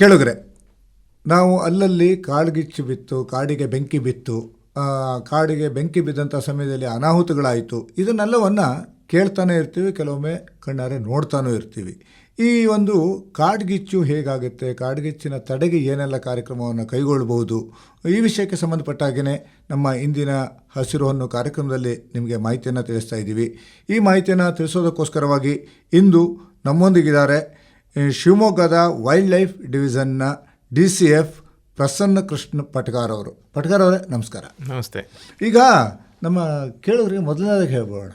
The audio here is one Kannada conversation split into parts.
ಕೇಳುಗರೆ ನಾವು ಅಲ್ಲಲ್ಲಿ ಕಾಳ್ಗಿಚ್ಚು ಬಿತ್ತು, ಕಾಡಿಗೆ ಬೆಂಕಿ ಬಿತ್ತು ಕಾಡಿಗೆ ಬೆಂಕಿ ಬಿದ್ದಂಥ ಸಮಯದಲ್ಲಿ ಅನಾಹುತಗಳಾಯಿತು. ಇದನ್ನೆಲ್ಲವನ್ನು ಕೇಳ್ತಾನೆ ಇರ್ತೀವಿ, ಕೆಲವೊಮ್ಮೆ ಕಣ್ಣಾರೆ ನೋಡ್ತಾನೂ ಇರ್ತೀವಿ. ಈ ಒಂದು ಕಾಡ್ಗಿಚ್ಚು ಹೇಗಾಗುತ್ತೆ, ಕಾಡ್ಗಿಚ್ಚಿನ ತಡೆಗೆ ಏನೆಲ್ಲ ಕಾರ್ಯಕ್ರಮವನ್ನು ಕೈಗೊಳ್ಳಬಹುದು ಈ ವಿಷಯಕ್ಕೆ ಸಂಬಂಧಪಟ್ಟ ಹಾಗೆಯೇ ನಮ್ಮ ಇಂದಿನ ಹಸಿರು ಹಣ್ಣು ಕಾರ್ಯಕ್ರಮದಲ್ಲಿ ನಿಮಗೆ ಮಾಹಿತಿಯನ್ನು ತಿಳಿಸ್ತಾ ಇದ್ದೀವಿ. ಈ ಮಾಹಿತಿಯನ್ನು ತಿಳಿಸೋದಕ್ಕೋಸ್ಕರವಾಗಿ ಇಂದು ನಮ್ಮೊಂದಿಗಿದ್ದಾರೆ ಶಿವಮೊಗ್ಗದ wildlife ಡಿವಿಷನ್ನ D C F Prasanna Krishna Patkar ಅವರು. ಪಟ್ಕಾರ್ ಅವರೇ ನಮಸ್ಕಾರ. ನಮಸ್ತೆ. ಈಗ ನಮ್ಮ ಕೇಳೋರಿಗೆ ಮೊದಲನೇದಾಗಿ ಹೇಳ್ಬೋಣ.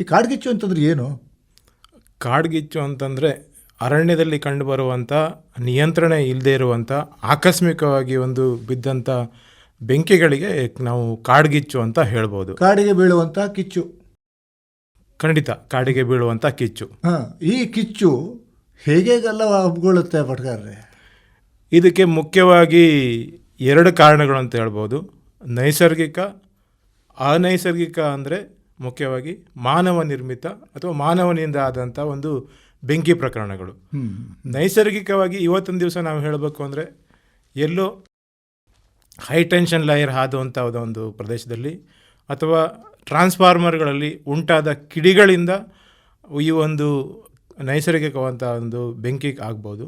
ಈ ಕಾಡ್ಗಿಚ್ಚು ಅಂತಂದ್ರೆ ಏನು? ಕಾಡ್ಗಿಚ್ಚು ಅಂತಂದರೆ ಅರಣ್ಯದಲ್ಲಿ ಕಂಡುಬರುವಂಥ ನಿಯಂತ್ರಣ ಇಲ್ಲದೆ ಇರುವಂಥ ಆಕಸ್ಮಿಕವಾಗಿ ಒಂದು ಬಿದ್ದಂಥ ಬೆಂಕಿಗಳಿಗೆ ನಾವು ಕಾಡ್ಗಿಚ್ಚು ಅಂತ ಹೇಳ್ಬೋದು. ಕಾಡಿಗೆ ಬೀಳುವಂಥ ಕಿಚ್ಚು. ಖಂಡಿತ ಕಾಡಿಗೆ ಬೀಳುವಂಥ ಕಿಚ್ಚು. ಹಾಂ ಈ ಕಿಚ್ಚು ಹೇಗೇಗೆಲ್ಲ ಹಬ್ಗೊಳ್ಳುತ್ತೆ ಪಟ್ಕಾರ್ರೆ ಇದಕ್ಕೆ ಮುಖ್ಯವಾಗಿ ಎರಡು ಕಾರಣಗಳು ಅಂತ ಹೇಳ್ಬೋದು. ನೈಸರ್ಗಿಕ ಅನೈಸರ್ಗಿಕ ಅಂದರೆ ಮುಖ್ಯವಾಗಿ ಮಾನವ ನಿರ್ಮಿತ ಅಥವಾ ಮಾನವನಿಂದ ಆದಂಥ ಒಂದು ಬೆಂಕಿ ಪ್ರಕರಣಗಳು. ನೈಸರ್ಗಿಕವಾಗಿ ಇವತ್ತಿನ ದಿವಸ ನಾವು ಹೇಳಬೇಕು ಅಂದರೆ ಎಲ್ಲೋ ಹೈ ಟೆನ್ಷನ್ ಲಾಯರ್ ಆದಂಥ ಒಂದು ಪ್ರದೇಶದಲ್ಲಿ ಅಥವಾ ಟ್ರಾನ್ಸ್ಫಾರ್ಮರ್ಗಳಲ್ಲಿ ಉಂಟಾದ ಕಿಡಿಗಳಿಂದ ಈ ಒಂದು ನೈಸರ್ಗಿಕವಂಥ ಒಂದು ಬೆಂಕಿ ಆಗ್ಬೋದು.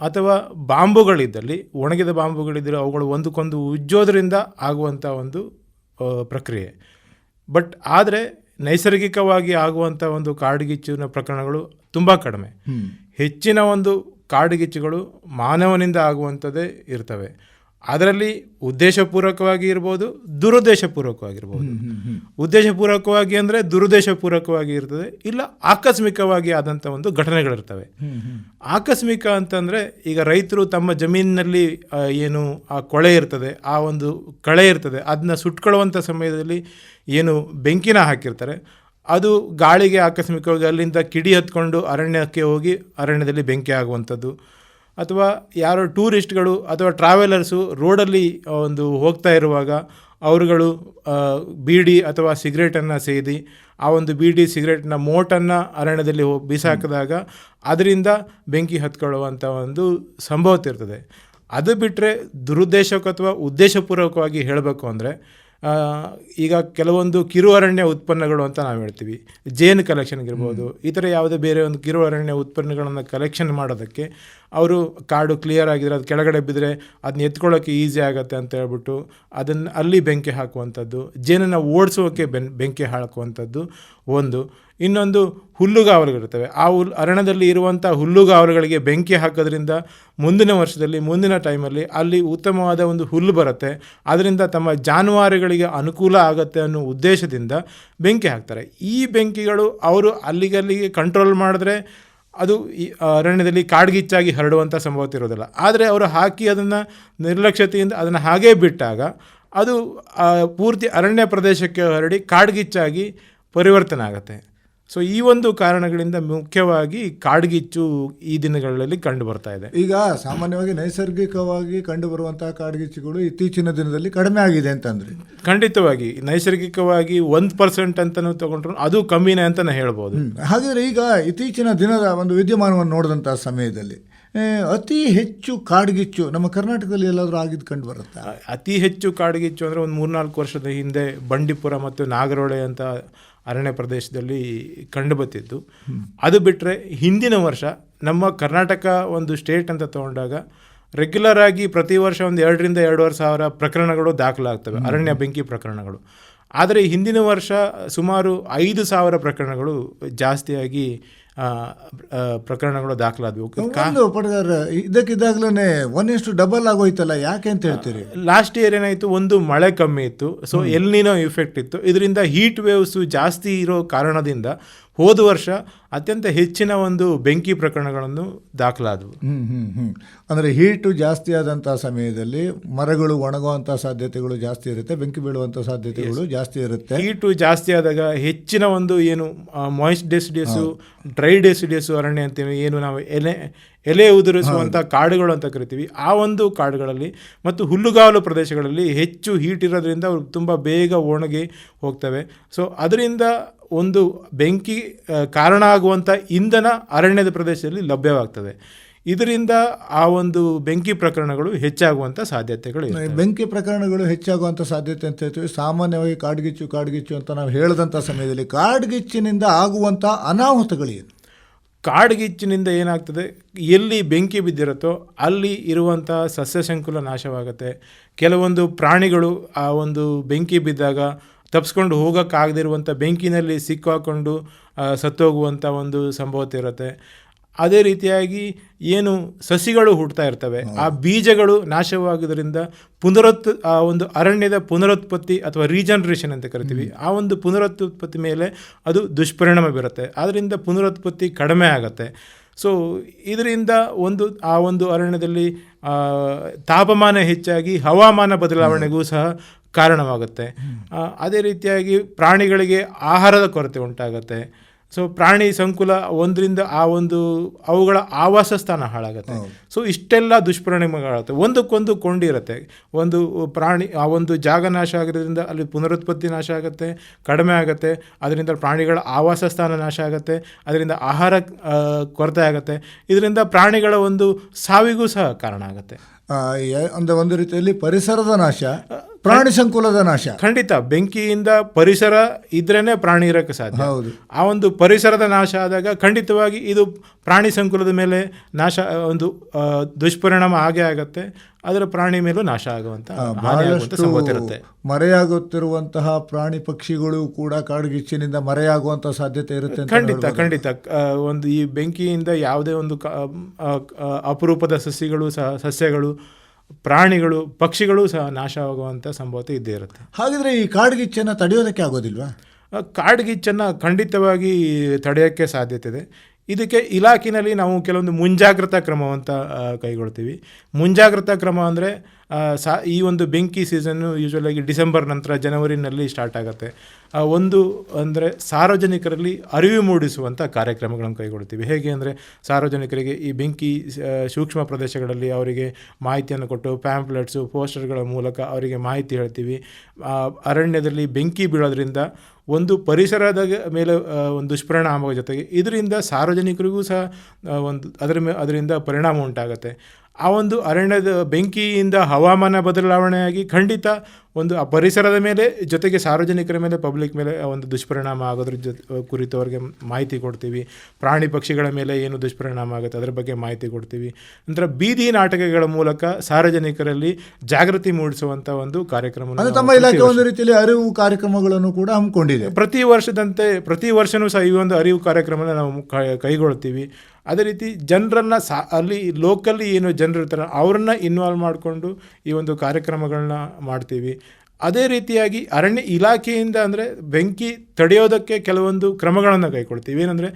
ಅಥವಾ ಬಾಂಬುಗಳಿದ್ದಲ್ಲಿ ಒಣಗಿದ ಬಾಂಬುಗಳಿದ್ದರೆ ಅವುಗಳು ಒಂದಕ್ಕೊಂದು ಉಜ್ಜೋದ್ರಿಂದ ಆಗುವಂಥ ಒಂದು ಪ್ರಕ್ರಿಯೆ. ಬಟ್ ಆದರೆ ನೈಸರ್ಗಿಕವಾಗಿ ಆಗುವಂಥ ಒಂದು ಕಾಡುಗಿಚ್ಚಿನ ಪ್ರಕರಣಗಳು ತುಂಬ ಕಡಿಮೆ. ಹೆಚ್ಚಿನ ಒಂದು ಕಾಡುಗಿಚ್ಚುಗಳು ಮಾನವನಿಂದ ಆಗುವಂಥದ್ದೇ ಇರ್ತವೆ. ಅದರಲ್ಲಿ ಉದ್ದೇಶಪೂರ್ವಕವಾಗಿ ಇರ್ಬೋದು ದುರುದ್ದೇಶಪೂರ್ವಕವಾಗಿರ್ಬೋದು. ಉದ್ದೇಶಪೂರ್ವಕವಾಗಿ ಅಂದರೆ ದುರುದ್ದೇಶಪೂರ್ವಕವಾಗಿ ಇರ್ತದೆ ಇಲ್ಲ ಆಕಸ್ಮಿಕವಾಗಿ ಆದಂಥ ಒಂದು ಘಟನೆಗಳಿರ್ತವೆ. ಆಕಸ್ಮಿಕ ಅಂತಂದರೆ ಈಗ ರೈತರು ತಮ್ಮ ಜಮೀನಿನಲ್ಲಿ ಏನು ಆ ಕೊಳೆ ಇರ್ತದೆ ಆ ಒಂದು ಕಳೆ ಇರ್ತದೆ ಅದನ್ನ ಸುಟ್ಕೊಳ್ಳುವಂಥ ಸಮಯದಲ್ಲಿ ಏನು ಬೆಂಕಿನ ಹಾಕಿರ್ತಾರೆ ಅದು ಗಾಳಿಗೆ ಆಕಸ್ಮಿಕವಾಗಿ ಅಲ್ಲಿಂದ ಕಿಡಿ ಹತ್ಕೊಂಡು ಅರಣ್ಯಕ್ಕೆ ಹೋಗಿ ಅರಣ್ಯದಲ್ಲಿ ಬೆಂಕಿ ಆಗುವಂಥದ್ದು. ಅಥವಾ ಯಾರೋ ಟೂರಿಸ್ಟ್ಗಳು ಅಥವಾ ಟ್ರಾವೆಲರ್ಸು ರೋಡಲ್ಲಿ ಒಂದು ಹೋಗ್ತಾ ಇರುವಾಗ ಅವರುಗಳು ಬೀಡಿ ಅಥವಾ ಸಿಗರೇಟನ್ನು ಸೇದಿ ಆ ಒಂದು ಬೀಡಿ ಸಿಗರೇಟ್ನ ಮೋಟನ್ನು ಅರಣ್ಯದಲ್ಲಿ ಹೋಗಿ ಬಿಸಾಕಿದಾಗ ಅದರಿಂದ ಬೆಂಕಿ ಹತ್ಕೊಳ್ಳುವಂಥ ಒಂದು ಸಂಭವತಿರ್ತದೆ ಅದು ಬಿಟ್ಟರೆ ದುರುದ್ದೇಶಕ್ಕೆ ಅಥವಾ ಉದ್ದೇಶಪೂರ್ವಕವಾಗಿ ಹೇಳಬೇಕು ಅಂದರೆ ಈಗ ಕೆಲವೊಂದು ಕಿರು ಅರಣ್ಯ ಉತ್ಪನ್ನಗಳು ಅಂತ ನಾವು ಹೇಳ್ತೀವಿ. ಜೇನು ಕಲೆಕ್ಷನ್ಗಿರ್ಬೋದು ಈ ಥರ ಯಾವುದೇ ಬೇರೆ ಒಂದು ಕಿರು ಅರಣ್ಯ ಉತ್ಪನ್ನಗಳನ್ನು ಕಲೆಕ್ಷನ್ ಮಾಡೋದಕ್ಕೆ ಅವರು ಕಾಡು ಕ್ಲಿಯರ್ ಆಗಿದ್ರೆ ಅದು ಕೆಳಗಡೆ ಬಿದ್ದರೆ ಅದನ್ನ ಎತ್ಕೊಳ್ಳೋಕ್ಕೆ ಈಸಿ ಆಗುತ್ತೆ ಅಂತ ಹೇಳ್ಬಿಟ್ಟು ಅದನ್ನು ಅಲ್ಲಿ ಬೆಂಕಿ ಹಾಕುವಂಥದ್ದು ಜೇನನ್ನು ಓಡಿಸೋಕೆ ಬೆನ್ ಬೆಂಕಿ ಹಾಕುವಂಥದ್ದು. ಒಂದು. ಇನ್ನೊಂದು ಹುಲ್ಲುಗಾವಲುಗಳಿರ್ತವೆ ಆ ಹುಲ್, ಅರಣ್ಯದಲ್ಲಿ ಇರುವಂಥ ಹುಲ್ಲುಗಾವಲುಗಳಿಗೆ ಬೆಂಕಿ ಹಾಕೋದ್ರಿಂದ ಮುಂದಿನ ವರ್ಷದಲ್ಲಿ, ಮುಂದಿನ ಟೈಮಲ್ಲಿ ಅಲ್ಲಿ ಉತ್ತಮವಾದ ಒಂದು ಹುಲ್ಲು ಬರುತ್ತೆ. ಅದರಿಂದ ತಮ್ಮ ಜಾನುವಾರುಗಳಿಗೆ ಅನುಕೂಲ ಆಗುತ್ತೆ ಅನ್ನೋ ಉದ್ದೇಶದಿಂದ ಬೆಂಕಿ ಹಾಕ್ತಾರೆ. ಈ ಬೆಂಕಿಗಳು ಅವರು ಅಲ್ಲಿಗಲ್ಲಿಗೆ ಕಂಟ್ರೋಲ್ ಮಾಡಿದ್ರೆ ಅದು ಈ ಅರಣ್ಯದಲ್ಲಿ ಕಾಡ್ಗಿಚ್ಚಾಗಿ ಹರಡುವಂಥ ಸಂಭವತೆ ಇರೋದಿಲ್ಲ. ಆದರೆ ಅವರು ಹಾಕಿ ಅದನ್ನು ನಿರ್ಲಕ್ಷ್ಯತೆಯಿಂದ ಅದನ್ನು ಹಾಗೇ ಬಿಟ್ಟಾಗ ಅದು ಪೂರ್ತಿ ಅರಣ್ಯ ಪ್ರದೇಶಕ್ಕೆ ಹರಡಿ ಕಾಡ್ಗಿಚ್ಚಾಗಿ ಪರಿವರ್ತನೆ ಆಗುತ್ತೆ. ಸೊ ಈ ಒಂದು ಕಾರಣಗಳಿಂದ ಮುಖ್ಯವಾಗಿ ಕಾಡ್ಗಿಚ್ಚು ಈ ದಿನಗಳಲ್ಲಿ ಕಂಡು ಬರ್ತಾ ಇದೆ. ಈಗ ಸಾಮಾನ್ಯವಾಗಿ ನೈಸರ್ಗಿಕವಾಗಿ ಕಂಡುಬರುವಂತಹ ಕಾಡ್ಗಿಚ್ಚುಗಳು ಇತ್ತೀಚಿನ ದಿನದಲ್ಲಿ ಕಡಿಮೆ ಆಗಿದೆ ಅಂತಂದ್ರೆ. ಖಂಡಿತವಾಗಿ. ನೈಸರ್ಗಿಕವಾಗಿ ಒಂದು ಪರ್ಸೆಂಟ್ ಅಂತಲೂ ತಗೊಂಡ್ರು ಅದು ಕಮ್ಮಿನೇ ಅಂತ ಹೇಳ್ಬೋದು. ಹಾಗಾದ್ರೆ ಈಗ ಇತ್ತೀಚಿನ ದಿನದ ಒಂದು ವಿದ್ಯಮಾನವನ್ನು ನೋಡಿದಂತಹ ಸಮಯದಲ್ಲಿ ಅತಿ ಹೆಚ್ಚು ಕಾಡ್ಗಿಚ್ಚು ನಮ್ಮ ಕರ್ನಾಟಕದಲ್ಲಿ ಎಲ್ಲಾದರೂ ಆಗಿದ್ದು ಕಂಡು ಬರುತ್ತಾ? ಅತಿ ಹೆಚ್ಚು ಕಾಡ್ಗಿಚ್ಚು ಅಂದರೆ ಒಂದು ಮೂರ್ನಾಲ್ಕು ವರ್ಷದ ಹಿಂದೆ ಬಂಡೀಪುರ ಮತ್ತು ನಾಗರೋಳೆ ಅಂತ ಅರಣ್ಯ ಪ್ರದೇಶದಲ್ಲಿ ಕಂಡುಬತ್ತಿದ್ದು ಅದು ಬಿಟ್ಟರೆ ಹಿಂದಿನ ವರ್ಷ ನಮ್ಮ ಕರ್ನಾಟಕ ಒಂದು ಸ್ಟೇಟ್ ಅಂತ ತಗೊಂಡಾಗ ರೆಗ್ಯುಲರ್ ಆಗಿ ಪ್ರತಿ ವರ್ಷ ಒಂದು ಎರಡರಿಂದ ಎರಡೂವರೆ ಸಾವಿರ ಪ್ರಕರಣಗಳು ದಾಖಲಾಗ್ತವೆ. ಅರಣ್ಯ ಬೆಂಕಿ ಪ್ರಕರಣಗಳು. ಆದರೆ ಹಿಂದಿನ ವರ್ಷ ಸುಮಾರು ಐದು ಸಾವಿರ ಪ್ರಕರಣಗಳು ಜಾಸ್ತಿಯಾಗಿ ಪ್ರಕರಣಗಳು ದಾಖಲಾದವು. ಇದಕ್ಕಿದ್ದಾಗಲೇ ಒನ್ ಇಷ್ಟು ಡಬಲ್ ಆಗೋಯ್ತಲ್ಲ ಯಾಕೆ ಅಂತ ಹೇಳ್ತೀರಿ? ಲಾಸ್ಟ್ ಇಯರ್ ಏನಾಯಿತು ಒಂದು ಮಳೆ ಕಮ್ಮಿ ಇತ್ತು. ಸೊ ಎಲ್ಲಿನೋ ಇಫೆಕ್ಟ್ ಇತ್ತು. ಇದರಿಂದ ಹೀಟ್ ವೇವ್ಸು ಜಾಸ್ತಿ ಇರೋ ಕಾರಣದಿಂದ ಹೋದ ವರ್ಷ ಅತ್ಯಂತ ಹೆಚ್ಚಿನ ಒಂದು ಬೆಂಕಿ ಪ್ರಕರಣಗಳನ್ನು ದಾಖಲಾದವು. ಹ್ಞೂ ಹ್ಞೂ ಹ್ಞೂ ಅಂದರೆ ಹೀಟು ಜಾಸ್ತಿ ಆದಂಥ ಸಮಯದಲ್ಲಿ ಮರಗಳು ಒಣಗುವಂಥ ಸಾಧ್ಯತೆಗಳು ಜಾಸ್ತಿ ಇರುತ್ತೆ ಬೆಂಕಿ ಬೀಳುವಂಥ ಸಾಧ್ಯತೆಗಳು ಜಾಸ್ತಿ ಇರುತ್ತೆ. ಹೀಟು ಜಾಸ್ತಿ ಆದಾಗ ಹೆಚ್ಚಿನ ಒಂದು ಏನು ಮಾಯಿಸ್ಟ್ ಡೆಸಿಡಿಯಸ್ಸು ಡ್ರೈ ಡೆಸಿಡಿಯಸ್ಸು ಅರಣ್ಯ ಅಂತೀವಿ ಏನು ನಾವು ಎಲೆ ಎಲೆ ಉದುರಿಸುವಂಥ ಕಾಡುಗಳು ಅಂತ ಕರಿತೀವಿ. ಆ ಒಂದು ಕಾಡುಗಳಲ್ಲಿ ಮತ್ತು ಹುಲ್ಲುಗಾವಲು ಪ್ರದೇಶಗಳಲ್ಲಿ ಹೆಚ್ಚು ಹೀಟ್ ಇರೋದ್ರಿಂದ ಅವ್ರು ತುಂಬ ಬೇಗ ಒಣಗಿ ಹೋಗ್ತವೆ. ಸೊ ಅದರಿಂದ ಒಂದು ಬೆಂಕಿ ಕಾರಣ ಆಗುವಂಥ ಇಂಧನ ಅರಣ್ಯದ ಪ್ರದೇಶದಲ್ಲಿ ಲಭ್ಯವಾಗ್ತದೆ. ಇದರಿಂದ ಆ ಒಂದು ಬೆಂಕಿ ಪ್ರಕರಣಗಳು ಹೆಚ್ಚಾಗುವಂಥ ಸಾಧ್ಯತೆಗಳು. ಬೆಂಕಿ ಪ್ರಕರಣಗಳು ಹೆಚ್ಚಾಗುವಂಥ ಸಾಧ್ಯತೆ ಅಂತ ಹೇಳ್ತೀವಿ. ಸಾಮಾನ್ಯವಾಗಿ ಕಾಡ್ಗಿಚ್ಚು ಕಾಡ್ಗಿಚ್ಚು ಅಂತ ನಾವು ಹೇಳಿದಂಥ ಸಮಯದಲ್ಲಿ ಕಾಡ್ಗಿಚ್ಚಿನಿಂದ ಆಗುವಂಥ ಅನಾಹುತಗಳೇನು ಕಾಡ್ಗಿಚ್ಚಿನಿಂದ ಏನಾಗ್ತದೆ? ಎಲ್ಲಿ ಬೆಂಕಿ ಬಿದ್ದಿರುತ್ತೋ ಅಲ್ಲಿ ಇರುವಂಥ ಸಸ್ಯ ಸಂಕುಲ ನಾಶವಾಗುತ್ತೆ. ಕೆಲವೊಂದು ಪ್ರಾಣಿಗಳು ಆ ಒಂದು ಬೆಂಕಿ ಬಿದ್ದಾಗ ತಪ್ಪಿಸ್ಕೊಂಡು ಹೋಗೋಕ್ಕಾಗದಿರುವಂಥ ಬೆಂಕಿನಲ್ಲಿ ಸಿಕ್ಕಾಕೊಂಡು ಸತ್ತೋಗುವಂಥ ಒಂದು ಸಂಭವತೆ ಇರುತ್ತೆ. ಅದೇ ರೀತಿಯಾಗಿ ಏನು ಸಸಿಗಳು ಹುಟ್ಟುತ್ತಾ ಇರ್ತವೆ ಆ ಬೀಜಗಳು ನಾಶವಾಗೋದ್ರಿಂದ ಪುನರುತ್ ಆ ಒಂದು ಅರಣ್ಯದ ಪುನರುತ್ಪತ್ತಿ ಅಥವಾ ರೀಜನರೇಷನ್ ಅಂತ ಕರಿತೀವಿ ಆ ಒಂದು ಪುನರುತ್ಪತ್ತಿ ಮೇಲೆ ಅದು ದುಷ್ಪರಿಣಾಮ ಬೀರುತ್ತೆ. ಆದ್ದರಿಂದ ಪುನರುತ್ಪತ್ತಿ ಕಡಿಮೆ ಆಗುತ್ತೆ. ಸೊ ಇದರಿಂದ ಒಂದು ಆ ಒಂದು ಅರಣ್ಯದಲ್ಲಿ ತಾಪಮಾನ ಹೆಚ್ಚಾಗಿ ಹವಾಮಾನ ಬದಲಾವಣೆಗೂ ಸಹ ಕಾರಣವಾಗುತ್ತೆ. ಅದೇ ರೀತಿಯಾಗಿ ಪ್ರಾಣಿಗಳಿಗೆ ಆಹಾರದ ಕೊರತೆ ಉಂಟಾಗುತ್ತೆ. ಸೊ ಪ್ರಾಣಿ ಸಂಕುಲ ಒಂದರಿಂದ ಆ ಒಂದು ಅವುಗಳ ಆವಾಸ ಸ್ಥಾನ ಹಾಳಾಗುತ್ತೆ. ಸೊ ಇಷ್ಟೆಲ್ಲ ದುಷ್ಪರಿಣಾಮಗಳಾಗುತ್ತೆ. ಒಂದಕ್ಕೊಂದು ಕೊಂಡಿರುತ್ತೆ. ಒಂದು ಪ್ರಾಣಿ ಆ ಒಂದು ಜಾಗ ನಾಶ ಆಗಿರೋದ್ರಿಂದ ಅಲ್ಲಿ ಪುನರುತ್ಪತ್ತಿ ನಾಶ ಆಗುತ್ತೆ ಕಡಿಮೆ ಆಗುತ್ತೆ. ಅದರಿಂದ ಪ್ರಾಣಿಗಳ ಆವಾಸ ಸ್ಥಾನ ನಾಶ ಆಗುತ್ತೆ. ಅದರಿಂದ ಆಹಾರ ಕೊರತೆ ಆಗುತ್ತೆ. ಇದರಿಂದ ಪ್ರಾಣಿಗಳ ಒಂದು ಸಾವಿಗೂ ಸಹ ಕಾರಣ ಆಗುತ್ತೆ. ಅಂದರೆ ಒಂದು ರೀತಿಯಲ್ಲಿ ಪರಿಸರದ ನಾಶ. ಪ್ರಾಣಿ ಸಂಕುಲದ ನಾಶ. ಖಂಡಿತ ಬೆಂಕಿಯಿಂದ ಪರಿಸರ ಇದ್ರೇನೆ ಪ್ರಾಣಿ ಇರಕ್ಕೆ ಸಾಧ್ಯ. ಹೌದು. ಆ ಒಂದು ಪರಿಸರದ ನಾಶ ಆದಾಗ ಖಂಡಿತವಾಗಿ ಇದು ಪ್ರಾಣಿ ಸಂಕುಲದ ಮೇಲೆ ನಾಶ ಒಂದು ದುಷ್ಪರಿಣಾಮ ಆಗೇ ಆಗುತ್ತೆ. ಅದರ ಪ್ರಾಣಿ ಮೇಲೂ ನಾಶ ಆಗುವಂತ ಬಹಳಷ್ಟು ಮರೆಯಾಗುತ್ತಿರುವಂತಹ ಪ್ರಾಣಿ ಪಕ್ಷಿಗಳು ಕೂಡ ಕಾಡುಗಿಚ್ಚಿನಿಂದ ಮರೆಯಾಗುವಂತಹ ಸಾಧ್ಯತೆ ಇರುತ್ತೆ ಖಂಡಿತ ಖಂಡಿತ. ಒಂದು ಈ ಬೆಂಕಿಯಿಂದ ಯಾವುದೇ ಒಂದು ಅಪರೂಪದ ಸಸ್ಯಗಳು ಸಹ ಸಸ್ಯಗಳು ಪ್ರಾಣಿಗಳು ಪಕ್ಷಿಗಳು ಸಹ ನಾಶವಾಗುವಂಥ ಸಂಭವತೆ ಇದ್ದೇ ಇರುತ್ತೆ. ಹಾಗಿದ್ರೆ ಈ ಕಾಡ್ಗಿಚ್ಚನ್ನು ತಡೆಯೋದಕ್ಕೆ ಆಗೋದಿಲ್ವಾ? ಕಾಡುಗಿಚ್ಚನ್ನು ಖಂಡಿತವಾಗಿ ತಡೆಯೋಕ್ಕೆ ಸಾಧ್ಯತೆ ಇದೆ. ಇದಕ್ಕೆ ಇಲಾಖೆಯಲ್ಲಿ ನಾವು ಕೆಲವೊಂದು ಮುಂಜಾಗ್ರತಾ ಕ್ರಮವಂತ ಕೈಗೊಳ್ತೀವಿ. ಮುಂಜಾಗ್ರತಾ ಕ್ರಮ ಅಂದರೆ ಸಾ, ಈ ಒಂದು ಬೆಂಕಿ ಸೀಸನ್ನು ಯೂಶ್ವಲಾಗಿ ಡಿಸೆಂಬರ್ ನಂತರ ಜನವರಿನಲ್ಲಿ ಸ್ಟಾರ್ಟ್ ಆಗುತ್ತೆ. ಒಂದು ಅಂದರೆ ಸಾರ್ವಜನಿಕರಲ್ಲಿ ಅರಿವು ಮೂಡಿಸುವಂಥ ಕಾರ್ಯಕ್ರಮಗಳನ್ನು ಕೈಗೊಳ್ತೀವಿ ಹೇಗೆ ಅಂದರೆ ಸಾರ್ವಜನಿಕರಿಗೆ ಈ ಬೆಂಕಿ ಸೂಕ್ಷ್ಮ ಪ್ರದೇಶಗಳಲ್ಲಿ ಅವರಿಗೆ ಮಾಹಿತಿಯನ್ನು ಕೊಟ್ಟು ಪ್ಯಾಂಪ್ಲೆಟ್ಸು ಪೋಸ್ಟರ್ಗಳ ಮೂಲಕ ಅವರಿಗೆ ಮಾಹಿತಿ ಹೇಳ್ತೀವಿ. ಅರಣ್ಯದಲ್ಲಿ ಬೆಂಕಿ ಬೀಳೋದ್ರಿಂದ ಒಂದು ಪರಿಸರದ ಮೇಲೆ ಒಂದು ದುಷ್ಪರಿಣಾಮದ ಜೊತೆಗೆ ಇದರಿಂದ ಸಾರ್ವಜನಿಕರಿಗೂ ಸಹ ಒಂದು, ಅದರ ಮೇ, ಅದರಿಂದ ಪರಿಣಾಮ ಉಂಟಾಗುತ್ತೆ. ಆ ಒಂದು ಅರಣ್ಯದ ಬೆಂಕಿಯಿಂದ ಹವಾಮಾನ ಬದಲಾವಣೆಯಾಗಿ ಖಂಡಿತ ಒಂದು ಆ ಪರಿಸರದ ಮೇಲೆ ಜೊತೆಗೆ ಸಾರ್ವಜನಿಕರ ಮೇಲೆ ಪಬ್ಲಿಕ್ ಮೇಲೆ ಒಂದು ದುಷ್ಪರಿಣಾಮ ಆಗೋದ್ರ ಜೊತೆ ಕುರಿತು ಅವ್ರಿಗೆ ಮಾಹಿತಿ ಕೊಡ್ತೀವಿ. ಪ್ರಾಣಿ ಪಕ್ಷಿಗಳ ಮೇಲೆ ಏನು ದುಷ್ಪರಿಣಾಮ ಆಗುತ್ತೆ ಅದರ ಬಗ್ಗೆ ಮಾಹಿತಿ ಕೊಡ್ತೀವಿ. ನಂತರ ಬೀದಿ ನಾಟಕಗಳ ಮೂಲಕ ಸಾರ್ವಜನಿಕರಲ್ಲಿ ಜಾಗೃತಿ ಮೂಡಿಸುವಂಥ ಒಂದು ಕಾರ್ಯಕ್ರಮ ತಮ್ಮ ಇಲಾಖೆ ಒಂದು ರೀತಿಯಲ್ಲಿ ಅರಿವು ಕಾರ್ಯಕ್ರಮಗಳನ್ನು ಕೂಡ ಹಮ್ಮಿಕೊಂಡಿದೆ. ಪ್ರತಿ ವರ್ಷದಂತೆ ಪ್ರತಿ ವರ್ಷವೂ ಸಹ ಈ ಒಂದು ಅರಿವು ಕಾರ್ಯಕ್ರಮನ ನಾವು ಕೈಗೊಳ್ತೀವಿ. ಅದೇ ರೀತಿ ಜನರನ್ನು ಸಾ, ಅಲ್ಲಿ ಲೋಕಲ್ಲಿ ಏನು ಜನರು ಇರ್ತಾರೆ ಅವರನ್ನ ಇನ್ವಾಲ್ವ್ ಮಾಡಿಕೊಂಡು ಈ ಒಂದು ಕಾರ್ಯಕ್ರಮಗಳನ್ನ ಮಾಡ್ತೀವಿ. ಅದೇ ರೀತಿಯಾಗಿ ಅರಣ್ಯ ಇಲಾಖೆಯಿಂದ ಅಂದರೆ ಬೆಂಕಿ ತಡೆಯೋದಕ್ಕೆ ಕೆಲವೊಂದು ಕ್ರಮಗಳನ್ನು ಕೈಗೊಳ್ತೀವಿ. ಏನಂದರೆ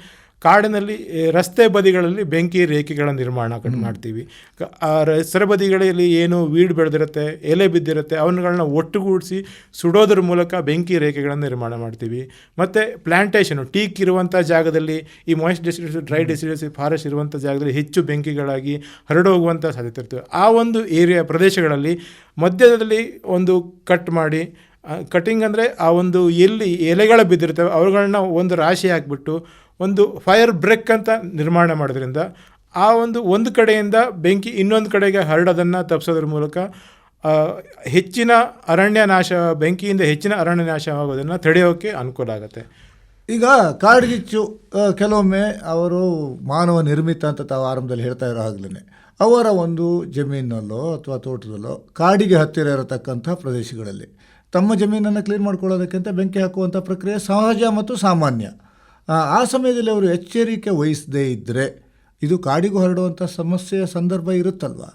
ಕಾಡಿನಲ್ಲಿ ರಸ್ತೆ ಬದಿಗಳಲ್ಲಿ ಬೆಂಕಿ ರೇಖೆಗಳ ನಿರ್ಮಾಣ ಮಾಡ್ತೀವಿ. ಆ ರಸ್ತೆ ಬದಿಗಳಲ್ಲಿ ಏನು ವೀಡ್ ಬೆಳೆದಿರುತ್ತೆ ಎಲೆ ಬಿದ್ದಿರುತ್ತೆ ಅವನ್ನುಗಳನ್ನ ಒಟ್ಟುಗೂಡಿಸಿ ಸುಡೋದ್ರ ಮೂಲಕ ಬೆಂಕಿ ರೇಖೆಗಳನ್ನು ನಿರ್ಮಾಣ ಮಾಡ್ತೀವಿ. ಮತ್ತು ಪ್ಲ್ಯಾಂಟೇಷನು ಟೀಕ್ ಇರುವಂಥ ಜಾಗದಲ್ಲಿ ಈ moist deciduous dry deciduous forest ಇರುವಂಥ ಜಾಗದಲ್ಲಿ ಹೆಚ್ಚು ಬೆಂಕಿಗಳಾಗಿ ಹರಡೋಗುವಂಥ ಸಾಧ್ಯತೆ ಇರ್ತವೆ ಆ ಒಂದು ಏರಿಯಾ ಪ್ರದೇಶಗಳಲ್ಲಿ ಮಧ್ಯದಲ್ಲಿ ಒಂದು ಕಟ್ ಮಾಡಿ ಕಟಿಂಗ್ ಅಂದರೆ ಆ ಒಂದು ಎಲ್ಲಿ ಎಲೆಗಳು ಬಿದ್ದಿರ್ತವೆ ಅವುಗಳನ್ನ ಒಂದು ರಾಶಿ ಹಾಕಿಬಿಟ್ಟು ಒಂದು ಫೈರ್ ಬ್ರೇಕ್ ಅಂತ ನಿರ್ಮಾಣ ಮಾಡೋದ್ರಿಂದ ಆ ಒಂದು ಒಂದು ಕಡೆಯಿಂದ ಬೆಂಕಿ ಇನ್ನೊಂದು ಕಡೆಗೆ ಹರಡೋದನ್ನು ತಪ್ಪಿಸೋದ್ರ ಮೂಲಕ ಹೆಚ್ಚಿನ ಅರಣ್ಯ ನಾಶ, ಬೆಂಕಿಯಿಂದ ಹೆಚ್ಚಿನ ಅರಣ್ಯ ನಾಶ ಆಗೋದನ್ನು ತಡೆಯೋಕ್ಕೆ ಅನುಕೂಲ ಆಗುತ್ತೆ. ಈಗ ಕಾಡ್ಗಿಚ್ಚು ಕೆಲವೊಮ್ಮೆ ಅವರು ಮಾನವ ನಿರ್ಮಿತ ಅಂತ ತಾವು ಆರಂಭದಲ್ಲಿ ಹೇಳ್ತಾ ಇರೋ ಹಾಗ್ಲೇ ಅವರ ಒಂದು ಜಮೀನಲ್ಲೋ ಅಥವಾ ತೋಟದಲ್ಲೋ ಕಾಡಿಗೆ ಹತ್ತಿರ ಇರತಕ್ಕಂಥ ಪ್ರದೇಶಗಳಲ್ಲಿ ತಮ್ಮ ಜಮೀನನ್ನು ಕ್ಲೀನ್ ಮಾಡ್ಕೊಳ್ಳೋದಕ್ಕಿಂತ ಬೆಂಕಿ ಹಾಕುವಂಥ ಪ್ರಕ್ರಿಯೆ ಸಹಜ ಮತ್ತು ಸಾಮಾನ್ಯ. ಆ, ಸಮಯದಲ್ಲಿ ಅವರು ಎಚ್ಚರಿಕೆ ವಹಿಸದೇ ಇದ್ದರೆ ಇದು ಕಾಡಿಗೂ ಹರಡುವಂಥ ಸಮಸ್ಯೆಯ ಸಂದರ್ಭ ಇರುತ್ತಲ್ವಾ?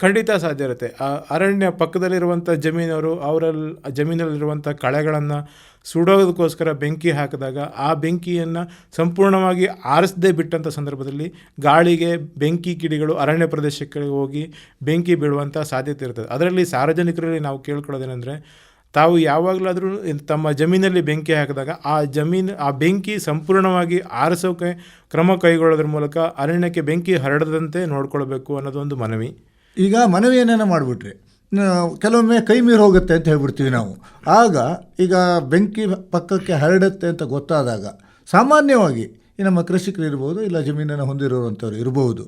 ಖಂಡಿತ ಸಾಧ್ಯ ಇರುತ್ತೆ. ಅರಣ್ಯ ಪಕ್ಕದಲ್ಲಿರುವಂಥ ಜಮೀನವರು ಅವರಲ್ಲಿ ಜಮೀನಲ್ಲಿರುವಂಥ ಕಳೆಗಳನ್ನು ಸುಡೋದಕ್ಕೋಸ್ಕರ ಬೆಂಕಿ ಹಾಕಿದಾಗ ಆ ಬೆಂಕಿಯನ್ನು ಸಂಪೂರ್ಣವಾಗಿ ಆರಿಸದೇ ಬಿಟ್ಟಂಥ ಸಂದರ್ಭದಲ್ಲಿ ಗಾಳಿಗೆ ಬೆಂಕಿ ಕಿಡಿಗಳು ಅರಣ್ಯ ಪ್ರದೇಶಕ್ಕೆ ಹೋಗಿ ಬೆಂಕಿ ಬೀಳುವಂಥ ಸಾಧ್ಯತೆ ಇರ್ತದೆ. ಅದರಲ್ಲಿ ಸಾರ್ವಜನಿಕರಲ್ಲಿ ನಾವು ಕೇಳ್ಕೊಳ್ಳೋದೇನೆಂದರೆ ತಾವು ಯಾವಾಗಲಾದರೂ ತಮ್ಮ ಜಮೀನಲ್ಲಿ ಬೆಂಕಿ ಹಾಕಿದಾಗ ಆ ಜಮೀನು, ಆ ಬೆಂಕಿ ಸಂಪೂರ್ಣವಾಗಿ ಆರಿಸೋಕೆ ಕ್ರಮ ಕೈಗೊಳ್ಳೋದ್ರ ಮೂಲಕ ಅರಣ್ಯಕ್ಕೆ ಬೆಂಕಿ ಹರಡದಂತೆ ನೋಡ್ಕೊಳ್ಬೇಕು ಅನ್ನೋದೊಂದು ಮನವಿ. ಈಗ ಮನವಿಯನ್ನೇನ ಮಾಡಿಬಿಟ್ರಿ. ಕೆಲವೊಮ್ಮೆ ಕೈ ಮೀರಿ ಹೋಗುತ್ತೆ ಅಂತ ಹೇಳ್ಬಿಡ್ತೀವಿ ನಾವು. ಆಗ ಈಗ ಬೆಂಕಿ ಪಕ್ಕಕ್ಕೆ ಹರಡುತ್ತೆ ಅಂತ ಗೊತ್ತಾದಾಗ, ಸಾಮಾನ್ಯವಾಗಿ ಈ ನಮ್ಮ ಕೃಷಿಕರು ಇರ್ಬೋದು ಇಲ್ಲ ಜಮೀನನ್ನು ಹೊಂದಿರುವಂಥವ್ರು ಇರ್ಬೋದು.